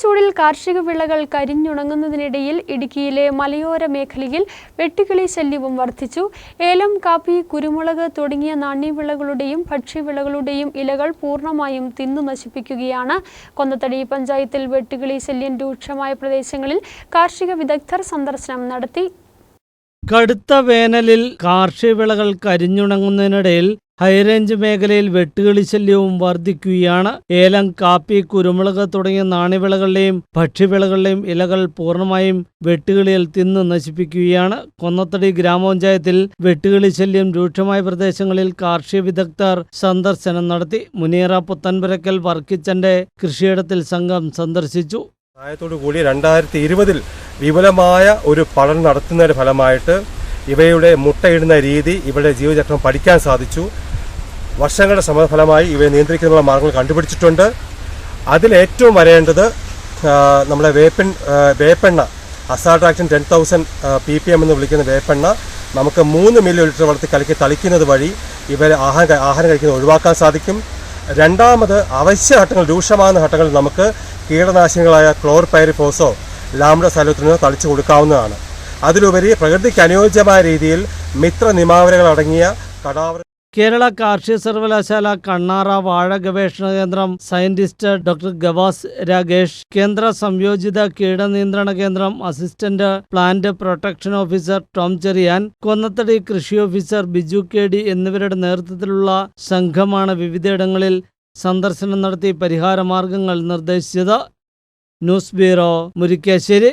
ചൂടിൽ കാർഷിക വിളകൾ കരിഞ്ഞുണങ്ങുന്നതിനിടയിൽ ഇടുക്കിയിലെ മലയോര മേഖലയിൽ വെട്ടുകിളി ശല്യവും വർദ്ധിച്ചു. ഏലം കാപ്പി കുരുമുളക് തുടങ്ങിയ നാണ്യവിളകളുടെയും ഭക്ഷ്യവിളകളുടെയും ഇലകൾ പൂർണമായും തിന്നു നശിപ്പിക്കുകയാണ്. കൊന്നത്തടി പഞ്ചായത്തിൽ വെട്ടുകിളി ശല്യം രൂക്ഷമായ പ്രദേശങ്ങളിൽ കാർഷിക വിദഗ്ധർ സന്ദർശനം നടത്തി. കടുത്ത വേനലിൽ കാർഷിക വിളകൾ കരിഞ്ഞുണങ്ങുന്നതിനിടയിൽ ഹൈറേഞ്ച് മേഖലയിൽ വെട്ടുകിളി ശല്യവും വർദ്ധിക്കുകയാണ് ഏലം കാപ്പി കുരുമുളക് തുടങ്ങിയ നാണ്യവിളകളുടെയും ഭക്ഷ്യവിളകളുടെയും ഇലകൾ പൂർണമായും വെട്ടുകിളിയിൽ തിന്ന് നശിപ്പിക്കുകയാണ്. കൊന്നത്തടി ഗ്രാമപഞ്ചായത്തിൽ വെട്ടുകിളി ശല്യം രൂക്ഷമായ പ്രദേശങ്ങളിൽ കാർഷിക വിദഗ്ധർ സന്ദർശനം നടത്തി. മുനീറ പുത്തൻപുരക്കൽ വർക്കിച്ചന്റെ കൃഷിയിടത്തിൽ സംഘം സന്ദർശിച്ചു. കൂടി രണ്ടായിരത്തി ഇരുപതിൽ വിപുലമായ ഒരു പഠനം നടത്തുന്നതിന്റെ ഫലമായിട്ട് ഇവയുടെ മുട്ടയിടുന്ന രീതി ഇവയുടെ ജീവചക്രം പഠിക്കാൻ സാധിച്ചു. വർഷങ്ങളുടെ സമഫലമായി ഇവയെ നിയന്ത്രിക്കുന്നതിനുള്ള മാർഗങ്ങൾ കണ്ടുപിടിച്ചിട്ടുണ്ട്. അതിലേറ്റവും വരേണ്ടത് നമ്മുടെ വേപ്പൻ വേപ്പെണ്ണ azadirachtin ten thousand P P M എന്ന് വിളിക്കുന്ന വേപ്പെണ്ണ നമുക്ക് മൂന്ന് മില്ലി ലിറ്റർ വളർത്തി കലക്കി തളിക്കുന്നത് വഴി ഇവരെ ആഹാരം ആഹാരം കഴിക്കുന്നത് ഒഴിവാക്കാൻ സാധിക്കും. രണ്ടാമത് അവശ്യ ഘട്ടങ്ങൾ രൂക്ഷമാകുന്ന ഘട്ടങ്ങളിൽ നമുക്ക് കീടനാശിനികളായ ക്ലോർ പൈരിഫോസോ ലാംഡ സലോത്തിനോ തളിച്ച് കൊടുക്കാവുന്നതാണ്. അതിലുപരി പ്രകൃതിക്ക് അനുയോജ്യമായ രീതിയിൽ മിത്ര നിമാവരകൾ അടങ്ങിയ കടാവർ കേരള കാർഷിക സർവകലാശാല കണ്ണാറ വാഴ ഗവേഷണ കേന്ദ്രം സയന്റിസ്റ്റ് ഡോക്ടർ ഗവാസ് രാഗേഷ് കേന്ദ്ര സംയോജിത കീടനിയന്ത്രണ കേന്ദ്രം assistant plant protection officer Tom Cherian Konnathady കൃഷി ഓഫീസർ ബിജു കെ ഡി എന്നിവരുടെ നേതൃത്വത്തിലുള്ള സംഘമാണ് വിവിധയിടങ്ങളിൽ സന്ദർശനം നടത്തി പരിഹാര മാർഗങ്ങൾ നിർദ്ദേശിച്ചത്. News bureau Murikkassery.